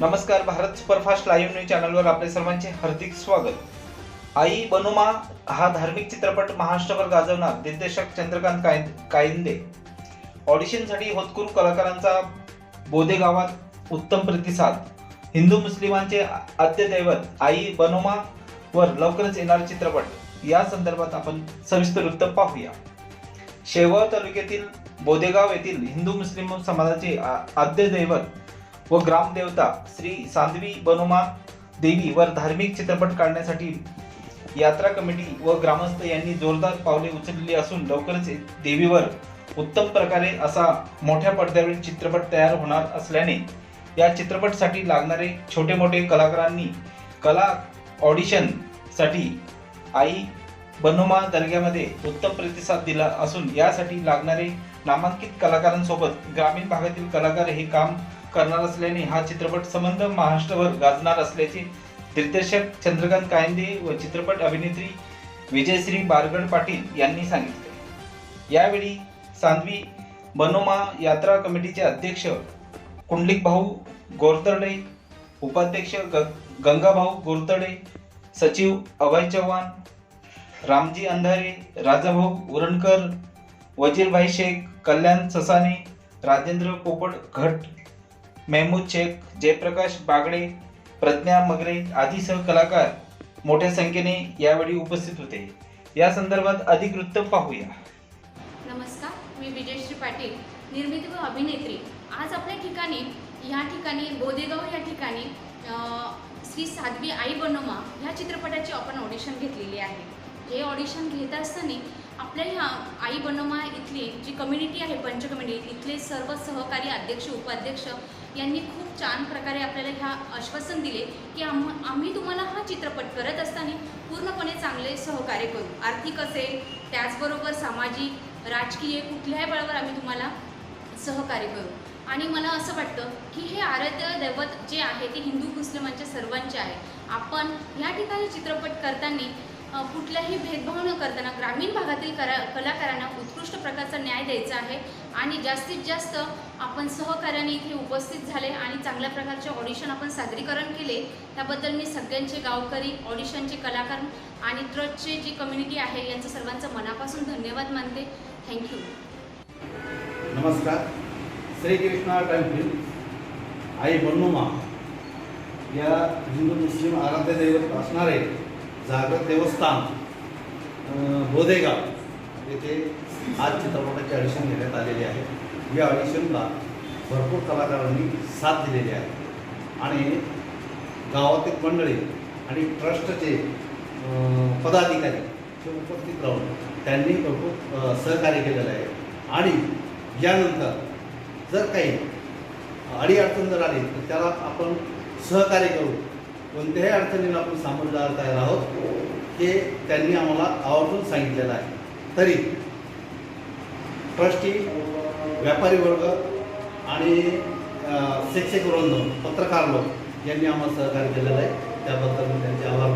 नमस्कार Bharat superfast live news चॅनलवर आपले सर्वांचे हार्दिक स्वागत. आई बनोमा हा धार्मिक चित्रपट महाराष्ट्रभर गाजवणार दिग्दर्शक चंद्रकांत काय कायंदे. ऑडिशनसाठी होतकरू कलाकारांचा बोधे गावात उत्तम प्रतिसाद. हिंदू मुस्लिमांचे आद्यदैवत आई बनोमा वर लवकरच येणार चित्रपट. या संदर्भात आपण सविस्तर वृत्त पाहूया. शेगाव तालुक्यातील बोदेगाव येथील हिंदू मुस्लिम समाजाचे आ- व ग्रामदेवता श्री सांदवी बनोमा देवी वर धार्मिक चित्रपट काढण्यासाठी यात्रा कमिटी व ग्रामस्थ यांनी जोरदार पावले उचलली असून लवकरच देवीवर उत्तम प्रकारे असा मोठ्या पडद्यावरील चित्रपट तयार होणार असल्याने या चित्रपटसाठी लागणारे छोटे मोठे कलाकारांनी कला ऑडिशनसाठी आई बनोमा दर्ग्यामध्ये उत्तम प्रतिसाद दिला असून यासाठी लागणारे नामांकित कलाकारांसोबत ग्रामीण भागातील कलाकार हे काम करणार असल्याने हा चित्रपट संबंध महाराष्ट्रभर गाजणार असल्याचे दिग्दर्शक चंद्रकांत कायंदे व चित्रपट अभिनेत्री विजयश्री बारगड पाटील यांनी सांगितले. यावेळी सांधवी बनोमा यात्रा कमिटीचे अध्यक्ष कुंडलिक भाऊ गोरतडे उपाध्यक्ष ग गंगाभाऊ गोरतडे सचिव अभय चव्हाण रामजी अंधारे राजाभाऊ उरणकर वजीरभाई शेख कल्याण ससाने राजेंद्र पोपट घट मेहमूद शेख जयप्रकाश बागडे प्रज्ञा मगरे आदीसह कलाकार मोठ्या संख्येने यावेळी उपस्थित होते. या संदर्भात अधिक वृत्त पाहूया. नमस्कार मी विजयश्री पाटील निर्मिती व अभिनेत्री. आज आपल्या ठिकाणी या ठिकाणी बोदेगाव या ठिकाणी श्री साध्वी आई बनोमा ह्या चित्रपटाची आपण ऑडिशन घेतलेली आहे. हे ऑडिशन घेत असताना आपल्या ह्या आई बनोमा इथली जी कम्युनिटी आहे पंच कम्युनिटी इथले सर्व सहकारी अध्यक्ष उपाध्यक्ष यांनी खूप छान प्रकारे आपल्याला ह्या आश्वासन दिले की आम आम्ही तुम्हाला हा चित्रपट करत असताना पूर्णपणे चांगले सहकार्य करू. आर्थिक असेल त्याचबरोबर सामाजिक राजकीय कुठल्याही बळावर आम्ही तुम्हाला सहकार्य करू. आणि मला असं वाटतं की हे आराध्य दैवत जे आहे ते हिंदू मुस्लिमांच्या सर्वांचे आहे. आपण ह्या ठिकाणी चित्रपट करताना कुठलाही भेदभाव न करताना ग्रामीण भागातील करा कलाकारांना उत्कृष्ट प्रकारचा न्याय द्यायचा आहे आणि जास्तीत जास्त आपण सहकार्याने इथे उपस्थित झाले आणि चांगल्या प्रकारचे ऑडिशन आपण सादरीकरण केले त्याबद्दल मी सगळ्यांचे गावकरी ऑडिशनचे कलाकार आणि ट्रस्टचे जी कम्युनिटी आहे यांचं सर्वांचं मनापासून धन्यवाद मानते. थँक्यू नमस्कार. श्री कृष्णा टेम्पल आई बन्नुमा या हिंदू मुस्लिम आराध्य दैवत असणारे जागृत देवस्थान अं, बोदेगाव येथे आज चित्रपटाचे ऑडिशन घेण्यात आलेले आहे. या ऑडिशनला भरपूर कलाकारांनी साथ दिलेली आहे. आणि गावातील मंडळी आणि ट्रस्टचे पदाधिकारी हे उपस्थित राहून त्यांनी भरपूर सहकार्य केलेलं आहे. आणि यानंतर जर काही अडीअडचण जर आली तर त्याला आपण सहकार्य करू. कोणत्याही अडचणीला आपण सामोरे जायला तयार आहोत हे त्यांनी आम्हाला आवर्जून सांगितलेलं आहे. तरी ट्रस्टी व्यापारी वर्ग आणि शिक्षक वृंद पत्रकार लोक यांनी आम्हाला सहकार्य केलेलं आहे. त्याबद्दल मी त्यांचे आभार